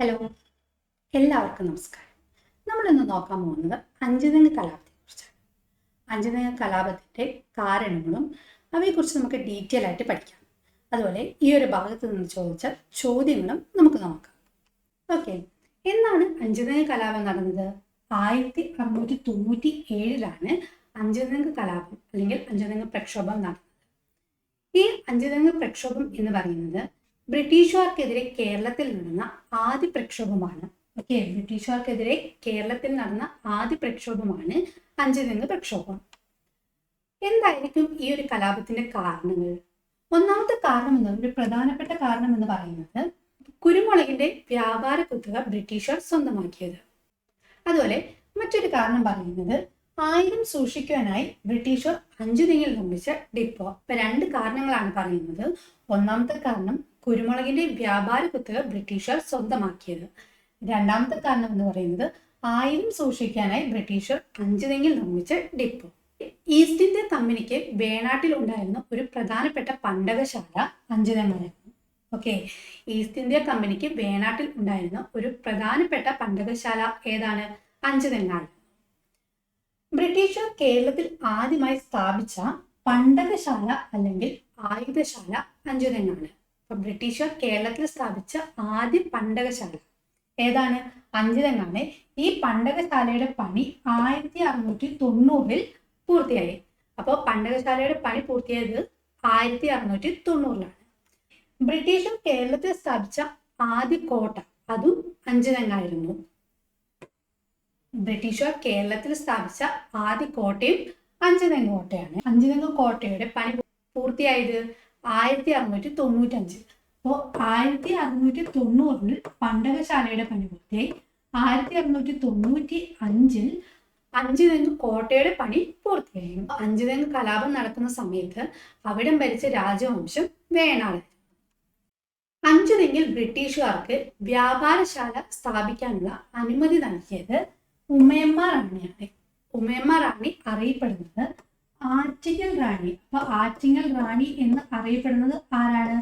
Hello. എല്ലാവർക്കും നമസ്കാരം. നമ്മളിന്ന് നോക്കാൻ പോകുന്നത് അഞ്ചുദിന കലാപത്തെ കുറിച്ചാണ് അഞ്ചുദിന കലാപത്തിന്റെ കാരണങ്ങളും അവയെക്കുറിച്ച് നമുക്ക് ഡീറ്റെയിൽ ആയിട്ട് പഠിക്കാം. അതുപോലെ ഈ ഒരു ഭാഗത്ത് നിന്ന് ചോദിച്ച ചോദ്യങ്ങളും നമുക്ക് നോക്കാം. ഓക്കെ എന്നാണ് അഞ്ചുദിന കലാപം നടന്നത്? ആയിരത്തി അറുന്നൂറ്റി തൊണ്ണൂറ്റി ഏഴിലാണ് അഞ്ചുദിന കലാപം അല്ലെങ്കിൽ അഞ്ചുദിന പ്രക്ഷോഭം നടന്നത്. ഈ അഞ്ചുദിന പ്രക്ഷോഭം എന്ന് പറയുന്നത് ബ്രിട്ടീഷുകാർക്കെതിരെ കേരളത്തിൽ നടന്ന ആദ്യ പ്രക്ഷോഭമാണ്. ഓക്കെ ബ്രിട്ടീഷുകാർക്കെതിരെ കേരളത്തിൽ നടന്ന ആദ്യ പ്രക്ഷോഭമാണ് അഞ്ചുതെങ്ങ് പ്രക്ഷോഭം. എന്തായിരിക്കും ഈ ഒരു കലാപത്തിന്റെ കാരണങ്ങൾ? ഒന്നാമത്തെ കാരണം എന്ന് ഒരു പ്രധാനപ്പെട്ട കാരണം എന്ന് പറയുന്നത് കുരുമുളകിന്റെ വ്യാപാര കുത്തക ബ്രിട്ടീഷുകാർ സ്വന്തമാക്കിയത്. അതുപോലെ മറ്റൊരു കാരണം പറയുന്നത് ആയിരം സൂക്ഷിക്കാനായി ബ്രിട്ടീഷുകാർ അഞ്ചു തിങ്ങിൽ നിർമ്മിച്ച ഡിപ്പോ. ഇപ്പൊ രണ്ട് കാരണങ്ങളാണ് പറയുന്നത്. ഒന്നാമത്തെ കാരണം കുരുമുളകിന്റെ വ്യാപാര കുത്തക ബ്രിട്ടീഷുകാർ സ്വന്തമാക്കിയത്. രണ്ടാമത്തെ കാരണം എന്ന് പറയുന്നത് ആയിരം സൂക്ഷിക്കാനായി ബ്രിട്ടീഷുകാർ അഞ്ചു തെങ്ങിൽ നിർമ്മിച്ച ഡിപ്പോ. ഈസ്റ്റ് ഇന്ത്യ കമ്പനിക്ക് വേണാട്ടിൽ ഉണ്ടായിരുന്ന ഒരു പ്രധാനപ്പെട്ട പണ്ടകശാല അഞ്ചുതെങ്ങായിരുന്നു ഓക്കെ ഈസ്റ്റ് ഇന്ത്യ കമ്പനിക്ക് വേണാട്ടിൽ ഉണ്ടായിരുന്ന ഒരു പ്രധാനപ്പെട്ട പണ്ടകശാല ഏതാണ്? അഞ്ചുതെങ്ങാണ് ബ്രിട്ടീഷുകാർ കേരളത്തിൽ ആദ്യമായി സ്ഥാപിച്ച പണ്ടകശാല അല്ലെങ്കിൽ ആയുധശാല അഞ്ചുതെങ്ങാണ് അപ്പൊ ബ്രിട്ടീഷുകാർ കേരളത്തിൽ സ്ഥാപിച്ച ആദ്യ പണ്ടകശാല. ഏതാണ്? അഞ്ചുതെങ്ങാണ് ഈ പണ്ടകശാലയുടെ പണി ആയിരത്തി അറുന്നൂറ്റി തൊണ്ണൂറിൽ പൂർത്തിയായി. അപ്പോൾ പണ്ടകശാലയുടെ പണി പൂർത്തിയായത് ആയിരത്തി അറുന്നൂറ്റി തൊണ്ണൂറിലാണ് ബ്രിട്ടീഷും കേരളത്തിൽ സ്ഥാപിച്ച ആദ്യ കോട്ട അതും അഞ്ചുതെങ്ങായിരുന്നു ബ്രിട്ടീഷുകാർ കേരളത്തിൽ സ്ഥാപിച്ച ആദ്യ കോട്ടയും അഞ്ചുതെങ്ങ് കോട്ടയാണ്. അഞ്ചുതെങ്ങ് കോട്ടയുടെ പണി പൂർത്തിയായത് ആയിരത്തി അറുന്നൂറ്റി തൊണ്ണൂറ്റഞ്ച് അപ്പോൾ ആയിരത്തി അറുന്നൂറ്റി തൊണ്ണൂറിൽ പണ്ടകശാലയുടെ പണി പൂർത്തിയായി ആയിരത്തി അറുന്നൂറ്റി തൊണ്ണൂറ്റി അഞ്ചിൽ അഞ്ചുതെങ്ങ് കോട്ടയുടെ പണി പൂർത്തിയായി. അഞ്ചുതെങ്ങ് കലാപം നടക്കുന്ന സമയത്ത് അവിടം ഭരിച്ച രാജവംശം വേണാട്. അഞ്ചുതെങ്ങിൽ ബ്രിട്ടീഷുകാർക്ക് വ്യാപാരശാല സ്ഥാപിക്കാനുള്ള അനുമതി നൽകിയത് ഉമയമ്മ റാണിയാണ് ഉമയമ്മ റാണി അറിയപ്പെടുന്നത് ആറ്റിങ്ങൽ റാണി. അപ്പൊ ആറ്റിങ്ങൽ റാണി എന്ന് അറിയപ്പെടുന്നത് ആരാണ്?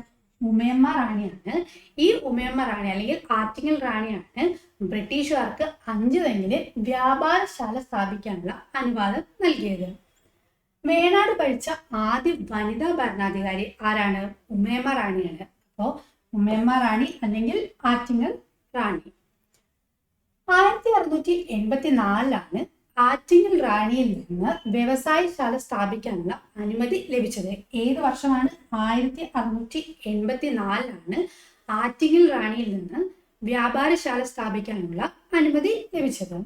ഉമയമ്മ റാണിയാണ്. ഈ ഉമയമ്മ റാണി അല്ലെങ്കിൽ ആറ്റിങ്ങൽ റാണിയാണ് ബ്രിട്ടീഷുകാർക്ക് അഞ്ചു തെങ്ങിന് വ്യാപാരശാല സ്ഥാപിക്കാനുള്ള അനുവാദം നൽകിയത്. വേണാട് ഭരിച്ച ആദ്യ വനിതാ ഭരണാധികാരി ആരാണ്? ഉമയമ്മ റാണിയാണ്. അപ്പോ ഉമയമ്മ റാണി അല്ലെങ്കിൽ ആറ്റിങ്ങൽ റാണി. ആയിരത്തി അറുന്നൂറ്റി എൺപത്തി നാലിലാണ് ആറ്റിങ്ങൽ റാണിയിൽ നിന്ന് വ്യവസായശാല സ്ഥാപിക്കാനുള്ള അനുമതി ലഭിച്ചത് ഏത് വർഷമാണ്? ആയിരത്തി അറുന്നൂറ്റി എൺപത്തി നാലിലാണ് ആറ്റിങ്ങൽ റാണിയിൽ നിന്ന് വ്യാപാരശാല സ്ഥാപിക്കാനുള്ള അനുമതി ലഭിച്ചത്.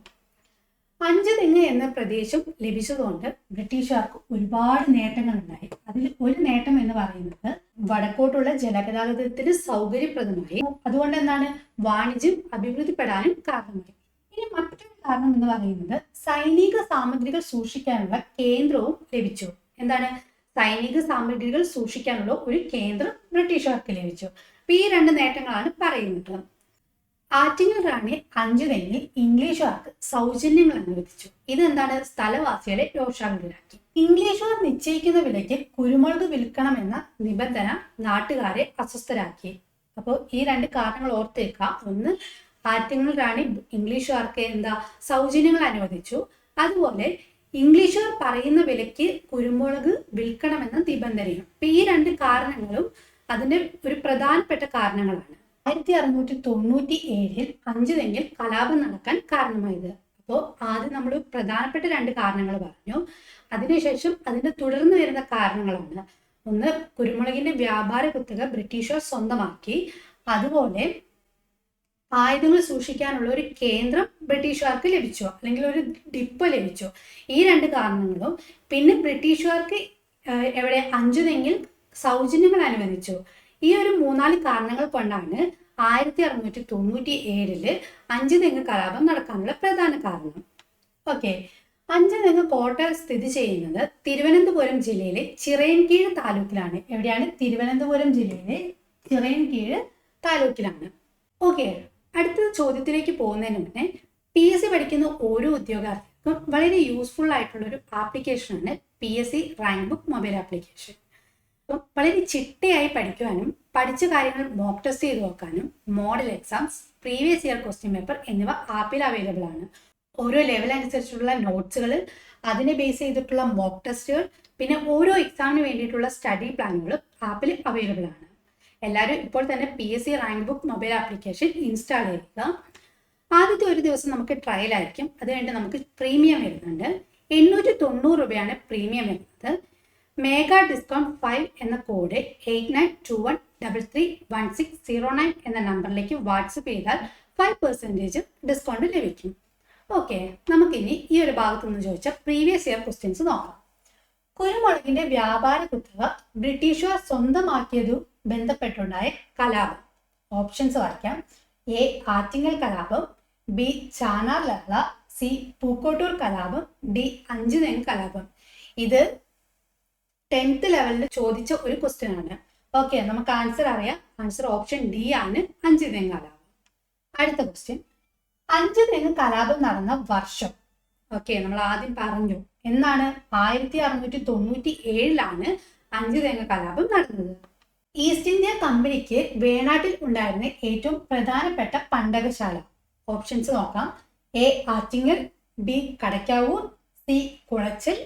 പഞ്ചതെങ്ങ് എന്ന പ്രദേശം ലഭിച്ചതുകൊണ്ട് ബ്രിട്ടീഷുകാർക്ക് ഒരുപാട് നേട്ടങ്ങൾ ഉണ്ടായി അതിൽ ഒരു നേട്ടം എന്ന് പറയുന്നത് വടക്കോട്ടുള്ള ജലഗതാഗതത്തിന് സൗകര്യപ്രദമായി. അതുകൊണ്ട് എന്താണ് വാണിജ്യം അഭിവൃദ്ധിപ്പെടാനും കാരണമായി. ഇനി മറ്റൊരു കാരണം എന്ന് പറയുന്നത് സൈനിക സാമഗ്രികൾ സൂക്ഷിക്കാനുള്ള കേന്ദ്രവും ലഭിച്ചു. എന്താണ്? സൈനിക സാമഗ്രികൾ സൂക്ഷിക്കാനുള്ള ഒരു കേന്ദ്രം ബ്രിട്ടീഷുകാർക്ക് ലഭിച്ചു. അപ്പൊ ഈ രണ്ട് നേട്ടങ്ങളാണ് പറയുന്നത്. ആറ്റിങ്ങൽ റാണി അഞ്ചു തന്നെ ഇംഗ്ലീഷുകാർക്ക് സൗജന്യങ്ങൾ അനുവദിച്ചു. ഇത് എന്താണ് സ്ഥലവാസികളെ രോഷാകുലരാക്കി. ഇംഗ്ലീഷുകാർ നിശ്ചയിക്കുന്ന വിലയ്ക്ക് കുരുമുളക് വിൽക്കണമെന്ന നിബന്ധന നാട്ടുകാരെ അസ്വസ്ഥരാക്കി. അപ്പോൾ ഈ രണ്ട് കാരണങ്ങൾ ഓർത്തേക്കുക ഒന്ന് ആറ്റിങ്ങൽ റാണി ഇംഗ്ലീഷുകാർക്ക് എന്താ സൗജന്യങ്ങൾ അനുവദിച്ചു. അതുപോലെ ഇംഗ്ലീഷുകാർ പറയുന്ന വിലയ്ക്ക് കുരുമുളക് വിൽക്കണമെന്ന നിബന്ധനയും. അപ്പൊ ഈ രണ്ട് കാരണങ്ങളും അതിന്റെ ഒരു പ്രധാനപ്പെട്ട കാരണങ്ങളാണ്. ആയിരത്തി അറുന്നൂറ്റി തൊണ്ണൂറ്റി ഏഴിൽ അഞ്ചു തെങ്ങിൽ കലാപം നടക്കാൻ കാരണമായത്. അപ്പോൾ ആദ്യം നമ്മൾ പ്രധാനപ്പെട്ട രണ്ട് കാരണങ്ങൾ പറഞ്ഞു. അതിനുശേഷം അതിന്റെ തുടർന്ന് വരുന്ന കാരണങ്ങളാണ്. ഒന്ന് കുരുമുളകിന്റെ വ്യാപാര കുത്തക ബ്രിട്ടീഷുകാർ സ്വന്തമാക്കി. അതുപോലെ ആയുധങ്ങൾ സൂക്ഷിക്കാനുള്ള ഒരു കേന്ദ്രം ബ്രിട്ടീഷുകാർക്ക് ലഭിച്ചു അല്ലെങ്കിൽ ഒരു ഡിപ്പ് ലഭിച്ചു. ഈ രണ്ട് കാരണങ്ങളും. പിന്നെ ബ്രിട്ടീഷുകാർക്ക് എവിടെ അഞ്ചുതെങ്കിൽ സൗജന്യങ്ങൾ അനുവദിച്ചു. ഈ ഒരു മൂന്നാൽ കാരണങ്ങൾ കൊണ്ടാണ് ആയിരത്തി അറുന്നൂറ്റി തൊണ്ണൂറ്റി ഏഴിൽ അഞ്ചു തെങ്ങ് കലാപം നടക്കാനുള്ള പ്രധാന കാരണം. ഓക്കെ. അഞ്ചു തെങ്ങ് കോട്ട സ്ഥിതി ചെയ്യുന്നത് തിരുവനന്തപുരം ജില്ലയിലെ ചിറയൻകീഴ് താലൂക്കിലാണ്. എവിടെയാണ്? തിരുവനന്തപുരം ജില്ലയിലെ ചിറയൻകീഴ് താലൂക്കിലാണ്. ഓക്കെ. അടുത്ത ചോദ്യത്തിലേക്ക് പോകുന്നതിന് മുന്നേ പി എസ് സി പഠിക്കുന്ന ഓരോ ഉദ്യോഗാർത്ഥിക്കും വളരെ യൂസ്ഫുൾ ആയിട്ടുള്ള ഒരു ആപ്ലിക്കേഷനാണ് P S C rank book mobile application അപ്പം വളരെ ചിട്ടയായി പഠിക്കുവാനും പഠിച്ച കാര്യങ്ങൾ മോക്ക് ടെസ്റ്റ് ചെയ്ത് നോക്കാനും model exams previous year question paper എന്നിവ ആപ്പിൽ അവൈലബിൾ ആണ്. ഓരോ ലെവൽ അനുസരിച്ചുള്ള നോട്ട്സുകൾ അതിനെ ബേസ് ചെയ്തിട്ടുള്ള മോക്ക് ടെസ്റ്റുകൾ പിന്നെ ഓരോ എക്സാമിന് വേണ്ടിയിട്ടുള്ള സ്റ്റഡി പ്ലാനുകളും ആപ്പിൽ അവൈലബിൾ ആണ്. എല്ലാവരും ഇപ്പോൾ തന്നെ P S C rank book mobile application install ചെയ്യുക. ആദ്യത്തെ ഒരു ദിവസം നമുക്ക് ട്രയൽ ആയിരിക്കും. അത് കഴിഞ്ഞ് നമുക്ക് പ്രീമിയം വരുന്നുണ്ട്. എണ്ണൂറ്റി തൊണ്ണൂറ് രൂപയാണ് പ്രീമിയം വരുന്നത്. മേഗ ഡിസ്കൗണ്ട് ഫൈവ് എന്ന code eight nine two one double three one six zero nine എന്ന നമ്പറിലേക്ക് വാട്സപ്പ് ചെയ്താൽ ഫൈവ് പെർസെന്റേജ് ഡിസ്കൗണ്ട് ലഭിക്കും. ഓക്കെ നമുക്കിനി ഈ ഒരു ഭാഗത്തു നിന്ന് ചോദിച്ച പ്രീവിയസ് ഇയർ ക്വസ്റ്റ്യൻസ് നോക്കാം. കുരുമുളകിന്റെ വ്യാപാര കുത്തക ബ്രിട്ടീഷുകാർ സ്വന്തമാക്കിയതു ബന്ധപ്പെട്ടുണ്ടായ കലാപം. ഓപ്ഷൻസ് വായിക്കാം. എ ആറ്റിങ്ങൽ കലാപം. ബി ചാനാർ ലഹള. സി പൂക്കോട്ടൂർ കലാപം. ഡി അഞ്ചുതെങ്ങ് കലാപം. ഇത് ടെൻത്ത് ലെവലിൽ ചോദിച്ച ഒരു ക്വസ്റ്റ്യൻ ആണ്. ഓക്കെ നമുക്ക് ആൻസർ അറിയാം. ആൻസർ ഓപ്ഷൻ ഡി ആണ്. അഞ്ചുതെങ്ങ് കലാപം. അടുത്ത ക്വസ്റ്റ്യൻ അഞ്ചുതെങ്ങ് കലാപം നടന്ന വർഷം. ഓക്കെ നമ്മൾ ആദ്യം പറഞ്ഞു. എന്നാണ് ആയിരത്തി അറുന്നൂറ്റി തൊണ്ണൂറ്റി ഏഴിലാണ് അഞ്ചുതെങ്ങ് കലാപം നടന്നത്. ഈസ്റ്റ് ഇന്ത്യ കമ്പനിക്ക് വേണാട്ടിൽ ഉണ്ടായിരുന്ന ഏറ്റവും പ്രധാനപ്പെട്ട പണ്ടകശാല. ഓപ്ഷൻസ് നോക്കാം. A Attingal B Kadakkavoor C Kolachel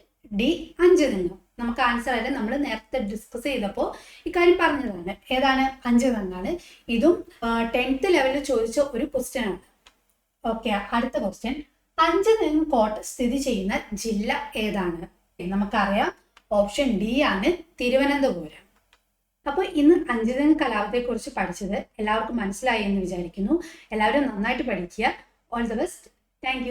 D Anchuthengu. നമുക്ക് ആൻസർ ആയിട്ട് നമ്മൾ നേരത്തെ ഡിസ്കസ് ചെയ്തപ്പോൾ ഇക്കാര്യം പറഞ്ഞതാണ്. ഏതാണ്? അഞ്ചുതെങ്ങാണ്? ഇതും ടെൻത്ത് ലെവലിൽ ചോദിച്ച ഒരു ക്വസ്റ്റ്യൻ ആണ്. ഓക്കെ അടുത്ത ക്വസ്റ്റ്യൻ അഞ്ചുതെങ്ങ് കോട്ട സ്ഥിതി ചെയ്യുന്ന ജില്ല ഏതാണ്? നമുക്കറിയാം. ഓപ്ഷൻ ഡി ആണ് തിരുവനന്തപുരം. അപ്പോൾ ഇന്ന് അഞ്ചുതെങ്ങ് കലാപത്തെക്കുറിച്ച് പഠിച്ചത് എല്ലാവർക്കും മനസ്സിലായി എന്ന് വിചാരിക്കുന്നു. എല്ലാവരും നന്നായിട്ട് പഠിക്കുക. All the best thank